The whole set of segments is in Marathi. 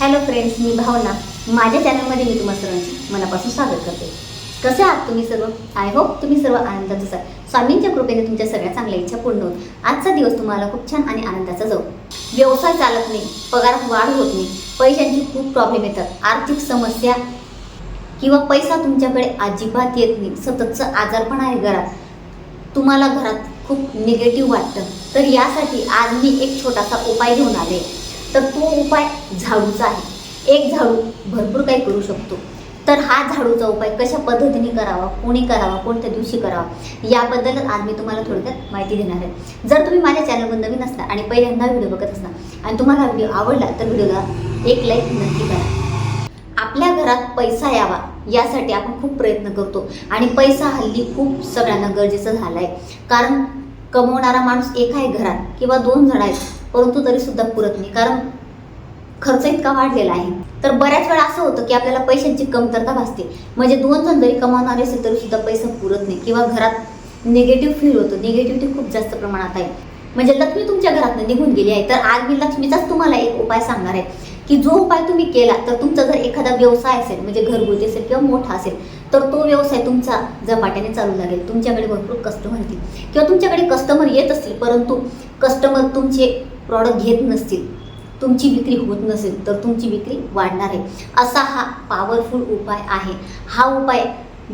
हॅलो फ्रेंड्स मी भावना. माझ्या चॅनलमध्ये मी तुम्हा सर्वांचे मनापासून स्वागत करते. कसे आहात तुम्ही सर्व? आय होप तुम्ही सर्व आनंदात असाल. स्वामींच्या कृपेने तुमच्या सगळ्या चांगल्या इच्छा पूर्ण होत आजचा दिवस तुम्हाला खूप छान आणि आनंदाचा जाऊ. व्यवसाय चालत नाही पगारात वाढ होत नाही पैशांची खूप प्रॉब्लेम येतात. आर्थिक समस्या किंवा पैसा तुमच्याकडे अजिबात येत नाही. सततचं आजारपण आहे घरात. तुम्हाला घरात खूप निगेटिव्ह वाटतं. तर यासाठी आज मी एक छोटासा उपाय घेऊन आले. तर तो उपाय झाडूचा आहे. एक झाडू भरपूर काही करू शकतो. तर हा झाडूचा उपाय कशा पद्धतीने करावा? कोणी करावा? कोणत्या दिवशी करावा? याबद्दलच आज मी तुम्हाला थोडक्यात माहिती देणार आहे. जर तुम्ही माझ्या चॅनलवर नवीन असता आणि पहिल्यांदा व्हिडिओ बघत असता आणि तुम्हाला हा व्हिडिओ आवडला तर व्हिडिओला एक लाईक नक्की करा. आपल्या घरात पैसा यावा यासाठी आपण खूप प्रयत्न करतो. आणि पैसा हल्ली खूप सगळ्यांना गरजेचं झालं आहे कारण कमवणारा माणूस एक आहे घरात किंवा दोन जण आहेत परंतु तरी सुद्धा पुरत नाही. कारण खर्च इतका वाढलेला आहे. तर बऱ्याच वेळा असं होतं की आपल्याला पैशांची कमतरता भासते. म्हणजे दोन जण जरी कमावणारे असेल तरी सुद्धा पैसा पुरत नाही. किंवा घरात निगेटिव्ह फील होतं. निगेटिव्हिटी खूप जास्त प्रमाणात आहे. म्हणजे लक्ष्मी तुमच्या घरातून निघून गेली आहे. तर आज मी लक्ष्मीचाच तुम्हाला एक उपाय सांगणार आहे. की जो उपाय तुम्ही केला तर तुमचा जर एखादा व्यवसाय असेल म्हणजे घरगुती असेल किंवा मोठा असेल तर तो व्यवसाय तुमचा झपाट्याने चालू लागेल. तुमच्याकडे भरपूर कस्टमर येतील. किंवा तुमच्याकडे कस्टमर येत असतील परंतु कस्टमर तुमचे प्रॉडक्ट घेत नसतील तुमची विक्री होत नसेल तर तुमची विक्री वाढणार आहे. असा हा पॉवरफुल उपाय आहे. हा उपाय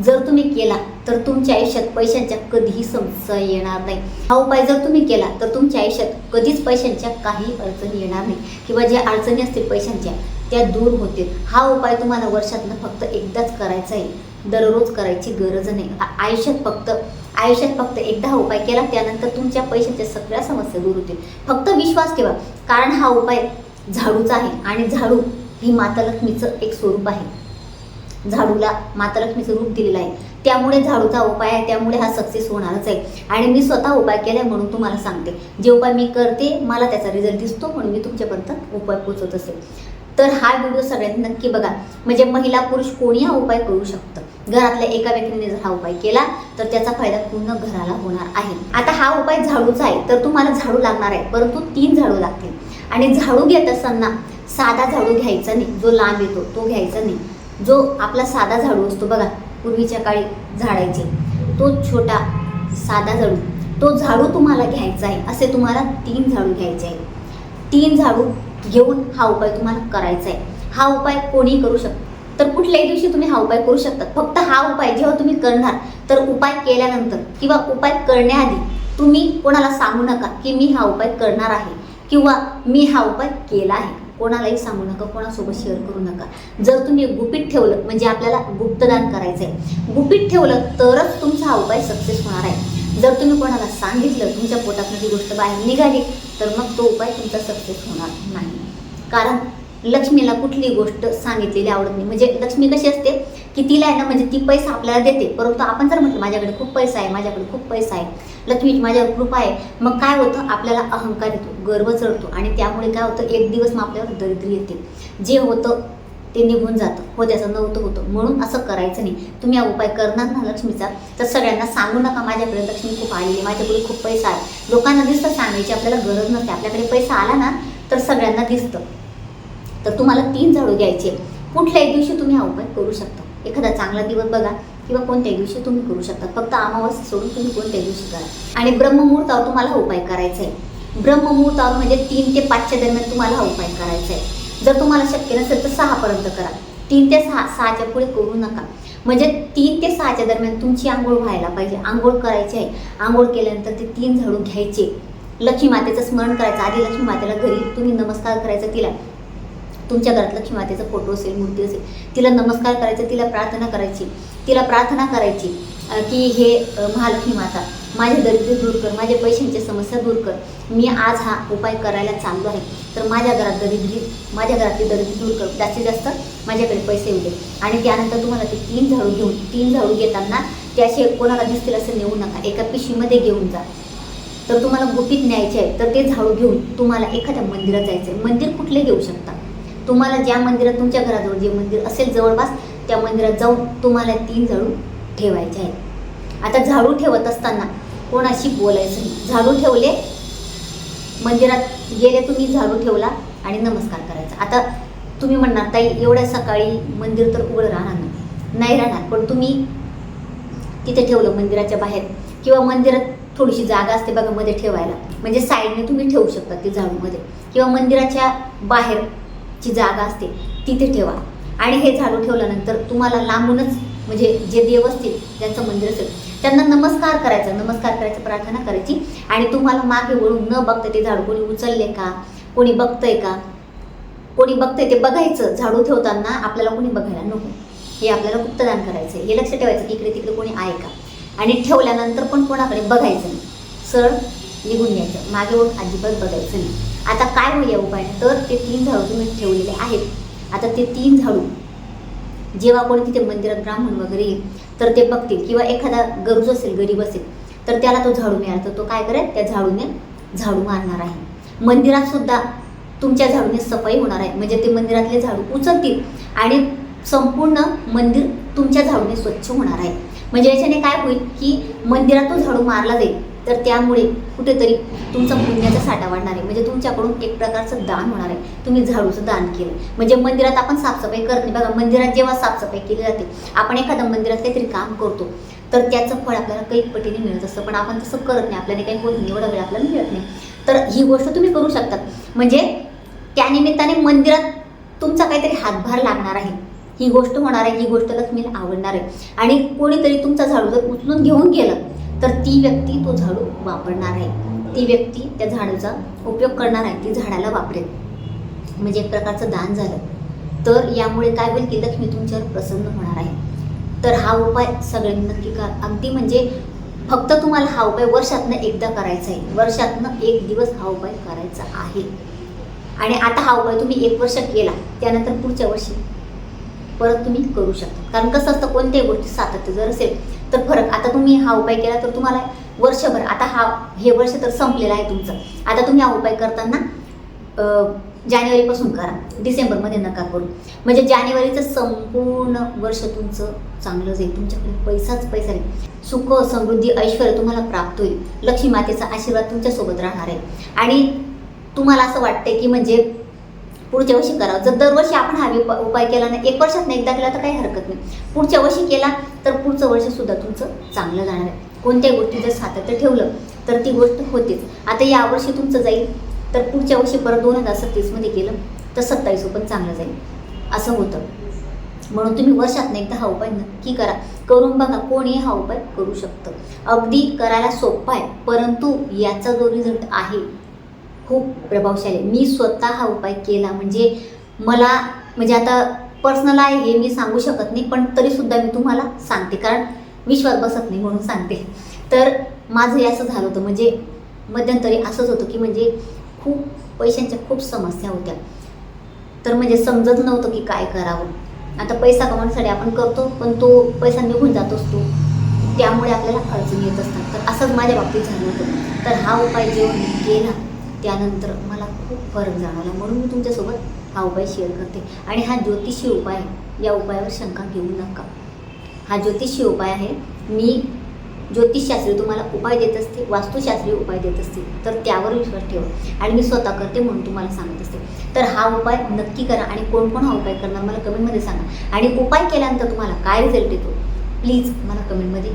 जर तुम्ही केला तर तुमच्या आयुष्यात पैशांच्या कधीही समस्या येणार नाही. हा उपाय जर तुम्ही केला तर तुमच्या आयुष्यात कधीच पैशांच्या काही अडचणी येणार नाही. किंवा ज्या अडचणी असतील पैशांच्या त्या दूर होतील. हा उपाय तुम्हाला वर्षातनं फक्त एकदाच करायचा आहे. दररोज करायची गरज नाही. आयुष्यात फक्त आयुष्यात फक्त एकदा हा उपाय केला त्यानंतर तुमच्या पैशाच्या सगळ्या समस्या दूर होतील. फक्त विश्वास ठेवा. कारण हा उपाय झाडूचा आहे आणि झाडू ही माता लक्ष्मीचं एक स्वरूप आहे. झाडूला माता लक्ष्मीचं रूप दिलेलं आहे. त्यामुळे झाडूचा उपाय आहे त्यामुळे हा सक्सेस होणारच आहे. आणि मी स्वतः उपाय केलाय म्हणून तुम्हाला सांगते. जे उपाय मी करते मला त्याचा रिझल्ट दिसतो म्हणून मी तुमच्यापर्यंत उपाय पोचवत असेल. तर हा व्हिडिओ सगळ्यांनी नक्की बघा. म्हणजे महिला पुरुष कोणी हा उपाय करू शकतं. घरातल्या एका व्यक्तीने जर हा उपाय केला तर त्याचा फायदा पूर्ण घराला होणार आहे. आता हा उपाय झाडूचा आहे तर तुम्हाला झाडू लागणार आहे परंतु तीन झाडू लागतील. आणि झाडू घेत असताना साधा झाडू घ्यायचा नाही जो लांब येतो तो घ्यायचा नाही. जो आपला साधा झाडू असतो बघा पूर्वीच्या काळी झाडायचे तो छोटा साधा झाडू. तो झाडू तुम्हाला घ्यायचा आहे असे तुम्हाला तीन झाडू घ्यायचे आहे तीन झाडू घेऊन हा उपाय तुम्हाला करायचा आहे. हा उपाय कोणी करू शकतो? कुठल्याही दिवशी तुम्ही हा उपाय करू शकता फक्त हा उपाय जेव्हा तुम्ही करणार तर उपाय केल्यानंतर किंवा उपाय करण्याआधी तुम्ही कोणाला सांगू नका की मी हा उपाय करणार आहे किंवा मी हा उपाय केला आहे. कोणालाही सांगू नका कोणासोबत शेअर करू नका. जर तुम्ही गुपित ठेवलं म्हणजे आपल्याला गुप्तदान करायचं आहे गुपित ठेवलं तरच तुमचा हा उपाय सक्सेस होणार आहे. जर तुम्ही कोणाला सांगितलं तुमच्या पोटातून ती गोष्ट बाहेर निघाली तर मग तो उपाय तुमचा सक्सेस होणार नाही. कारण लक्ष्मीला कुठली गोष्ट सांगितलेली आवडत नाही. म्हणजे लक्ष्मी कशी असते? की तिला आहे ना म्हणजे ती पैसा आपल्याला देते. परंतु आपण जर म्हटलं माझ्याकडे खूप पैसा आहे माझ्याकडे खूप पैसा आहे लक्ष्मीची माझ्यावर कृपा आहे मग काय होतं? आपल्याला अहंकार येतो गर्व चढतो. आणि त्यामुळे काय होतं? एक दिवस मग आपल्यावर दरिद्री येते. जे होतं ते निघून जातं. हो त्याचं नव्हतं होतं. म्हणून असं करायचं नाही. तुम्ही हा उपाय करणार ना लक्ष्मीचा तर सगळ्यांना सांगू नका माझ्याकडे लक्ष्मी खूप आलेली आहे, माझ्याकडे खूप पैसा आहे. लोकांना दिसतं सांगायची आपल्याला गरज नसते. आपल्याकडे पैसा आला ना तर सगळ्यांना दिसतं. तर तुम्हाला तीन झाडू घ्यायचे. कुठल्याही दिवशी तुम्ही हा उपाय करू शकता. एखादा चांगला दिवस बघा किंवा कोणत्याही दिवशी तुम्ही करू शकता. फक्त अमावस्या सोडून तुम्ही कोणत्याही दिवशी करा. आणि ब्रह्ममुहूर्तावर तुम्हाला हा उपाय करायचा आहे. ब्रह्ममुहूर्तावर म्हणजे तीन ते पाचच्या दरम्यान तुम्हाला हा उपाय करायचा आहे. जर तुम्हाला शक्य नसेल तर सहापर्यंत करा. तीन ते सहा सहाच्या पुढे करू नका. म्हणजे तीन ते सहाच्या दरम्यान तुमची आंघोळ व्हायला पाहिजे. आंघोळ करायची आहे. आंघोळ केल्यानंतर ते तीन झाडू घ्यायचे. लक्ष्मी मातेचं स्मरण करायचं. आधी लक्ष्मी मातेला घरी तुम्ही नमस्कार करायचा तिला. तुमच्या घरात लक्ष्मी मातेचा फोटो असेल मूर्ती असेल तिला नमस्कार करायचा तिला प्रार्थना करायची तिला प्रार्थना करायची की हे महालक्ष्मी माता माझे दरिद्र दूर कर माझ्या पैशांच्या समस्या दूर कर मी आज हा उपाय करायला चाललो आहे. तर माझ्या घरात दरिद्री माझ्या घरातली दरिद्री दूर कर जास्तीत जास्त माझ्याकडे पैसे येऊ दे. आणि त्यानंतर तुम्हाला ते तीन झाडू घेऊन तीन झाडू घेताना त्याचे कोणाला दिसतील असं नेऊ नका एका पिशवीमध्ये घेऊन जा. तर तुम्हाला गुपित न्यायचे आहे तर ते झाडू घेऊन तुम्हाला एखाद्या मंदिरात जायचं आहे मंदिर कुठले घेऊ शकता? तुम्हाला ज्या मंदिरात तुमच्या घराजवळ जे मंदिर असेल जवळपास त्या मंदिरात जाऊन तुम्हाला तीन झाडू ठेवायचे आहेत. आता झाडू ठेवत असताना कोणाशी बोलायचं नाही. झाडू ठेवले मंदिरात गेले तुम्ही झाडू ठेवला आणि नमस्कार करायचा. आता तुम्ही म्हणणार ताई एवढ्या सकाळी मंदिर तर उघडं राहणार नाही. राहणार पण तुम्ही तिथे ठेवलं मंदिराच्या बाहेर. किंवा मंदिरात थोडीशी जागा असते बघा मध्ये ठेवायला. म्हणजे साईडने तुम्ही ठेवू शकता ते झाडूमध्ये. किंवा मंदिराच्या बाहेर ची जागा असते तिथे ठेवा. आणि हे झाडू ठेवल्यानंतर तुम्हाला लांबूनच म्हणजे जे देव असतील ज्यांचं मंदिर असेल त्यांना नमस्कार करायचा नमस्कार करायचा प्रार्थना करायची. आणि तुम्हाला मागे वळून न बघता ते झाडू कोणी उचलले का कोणी बघतंय का कोणी बघतंय ते बघायचं. झाडू ठेवताना आपल्याला कोणी बघायला नको. हे आपल्याला गुप्तदान करायचं आहे हे लक्ष ठेवायचं की इकडे तिकडे कोणी आहे का? आणि ठेवल्यानंतर पण कोणाकडे बघायचं नाही. सर निघून यायचं मागे वळून अजिबात बघायचं नाही. आता काय होईल उपाय तर ते तीन झाडू तुम्ही ठेवलेले आहेत. आता ते तीन झाडू. जेव्हा कोणी तिथे मंदिरात ब्राह्मण वगैरे येईल तर ते बघतील. किंवा एखादा गरजू असेल गरीब असेल तर त्याला तो झाडू मिळाला. तर तो काय करेल? त्या झाडूने झाडू मारणार आहे. मंदिरात सुद्धा तुमच्या झाडूने सफाई होणार आहे. म्हणजे ते मंदिरातले झाडू उचलतील आणि संपूर्ण मंदिर तुमच्या झाडूने स्वच्छ होणार आहे. म्हणजे याच्याने काय होईल की मंदिरात तो झाडू मारला जाईल. तर त्यामुळे कुठेतरी तुमचा पुण्याचा साठा वाढणार आहे. म्हणजे तुमच्याकडून एक प्रकारचं दान होणार आहे. तुम्ही झाडूचं दान केलं. म्हणजे मंदिरात आपण साफसफाई करत नाही. बघा मंदिरात जेव्हा साफसफाई केली जाते आपण एखाद्या मंदिरात काहीतरी काम करतो तर त्याचं फळ आपल्याला काही पटीने मिळत असतं. पण आपण तसं करत नाही. आपल्याला काही होत नाही. एवढा वेळ आपल्याला मिळत नाही. तर ही गोष्ट तुम्ही करू शकतात. म्हणजे त्यानिमित्ताने मंदिरात तुमचा काहीतरी हातभार लागणार आहे. ही गोष्ट होणार आहे. ही गोष्ट लक्ष्मीला आवडणार आहे. आणि कोणीतरी तुमचा झाडू जर उचलून घेऊन गेलं तर ती व्यक्ती तो झाडू वापरणार आहे. ती व्यक्ती त्या झाडूचा उपयोग करणार आहे. ती झाडाला वापरेल. म्हणजे एक प्रकारचं दान झालं. तर यामुळे काय होईल की लक्ष्मी तुमच्यावर प्रसन्न होणार आहे. तर हा उपाय सगळ्यांनी नक्की करा. अगदी म्हणजे फक्त तुम्हाला हा उपाय वर्षातनं एकदा करायचा आहे. वर्षातनं एक दिवस हा उपाय करायचा आहे. आणि आता हा उपाय तुम्ही एक वर्ष केला त्यानंतर पुढच्या वर्षी परत तुम्ही करू शकता. कारण कसं असतं कोणत्याही गोष्टी सातत्य जर असेल तर फरक. आता तुम्ही हा उपाय केला तर तुम्हाला वर्षभर आता हा हे वर्ष तर संपलेलं आहे तुमचं. आता तुम्ही हा उपाय करताना जानेवारीपासून करा. डिसेंबरमध्ये नका करू म्हणजे जानेवारीचं संपूर्ण वर्ष तुमचं चांगलं जाईल. तुमच्याकडे पैसाच पैसा राहील सुख समृद्धी ऐश्वर तुम्हाला प्राप्त होईल. लक्ष्मी मातेचा आशीर्वाद तुमच्यासोबत राहणार आहे. आणि तुम्हाला असं वाटतंय की म्हणजे पुढच्या वर्षी करावं. जर दरवर्षी आपण हा उपाय उपाय केला नाही एक वर्षात एकदा केला तर काही हरकत नाही. पुढच्या वर्षी केला तर पुढचं वर्ष सुद्धा तुमचं चांगलं जाणार आहे. कोणत्याही गोष्टी जर सातत्य ठेवलं तर ती गोष्ट होतेच. आता यावर्षी तुमचं जाईल तर पुढच्या वर्षी परत दोन हजार सत्तीसमध्ये केलं तर सत्तावीस पण चांगलं जाईल. असं होतं. म्हणून तुम्ही वर्षात एकदा हा उपाय नक्की करा. करून बघा कोणी हा उपाय करू शकतं. अगदी करायला सोपा आहे परंतु याचा जो रिझल्ट आहे खूप प्रभावशाली. मी स्वतः हा उपाय केला. म्हणजे मला म्हणजे आता पर्सनल आहे हे मी सांगू शकत नाही पण तरीसुद्धा मी तुम्हाला सांगते. कारण विश्वास बसत नाही म्हणून सांगते. तर माझं हे असं झालं होतं. म्हणजे मध्यंतरी असंच होतं की म्हणजे खूप पैशांच्या खूप समस्या होत्या. तर म्हणजे समजत नव्हतं की काय करावं. आता पैसा कमवण्यासाठी आपण करतो पण तो पैसा निघून जात असतो. त्यामुळे आपल्याला अडचणी येत असतात. तर असंच माझ्या बाबतीत झालं होतं. तर हा उपाय जेव्हा मी केला त्यानंतर मला खूप फरक जाणवला. म्हणून मी तुमच्यासोबत हा उपाय शेअर करते. आणि हा ज्योतिषी उपाय या उपायावर शंका घेऊ नका. हा ज्योतिषी उपाय आहे मी ज्योतिषशास्त्री तुम्हाला उपाय देत असते वास्तुशास्त्रीय उपाय देत असते तर त्यावर विश्वास ठेवा. आणि मी स्वतः करते म्हणून तुम्हाला सांगत असते. तर हा उपाय नक्की करा आणि कोण कोण हा उपाय करणार मला कमेंटमध्ये सांगा. आणि उपाय केल्यानंतर तुम्हाला काय रिझल्ट येतो? प्लीज मला कमेंटमध्ये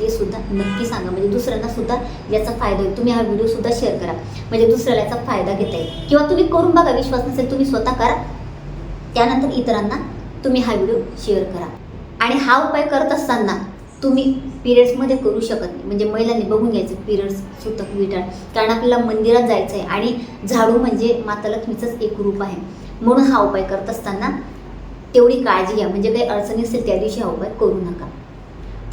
ते सुद्धा नक्की सांगा. म्हणजे दुसऱ्यांना सुद्धा याचा फायदा होईल. तुम्ही हा व्हिडिओ सुद्धा शेअर करा. म्हणजे दुसऱ्याला याचा फायदा घेता येईल. किंवा तुम्ही करून बघा विश्वास नसेल तुम्ही स्वतः करा. त्यानंतर इतरांना तुम्ही हा व्हिडिओ शेअर करा. आणि हा उपाय करत असताना तुम्ही पिरियड्समध्ये करू शकत नाही. म्हणजे महिलांनी बघून घ्यायचं पिरियड्स सुतक विटाळ. कारण आपल्याला मंदिरात जायचं आहे आणि झाडू म्हणजे माता लक्ष्मीचंच एक रूप आहे. म्हणून हा उपाय करत असताना तेवढी काळजी घ्या. म्हणजे काही अडचणी असेल त्या दिवशी हा उपाय करू नका.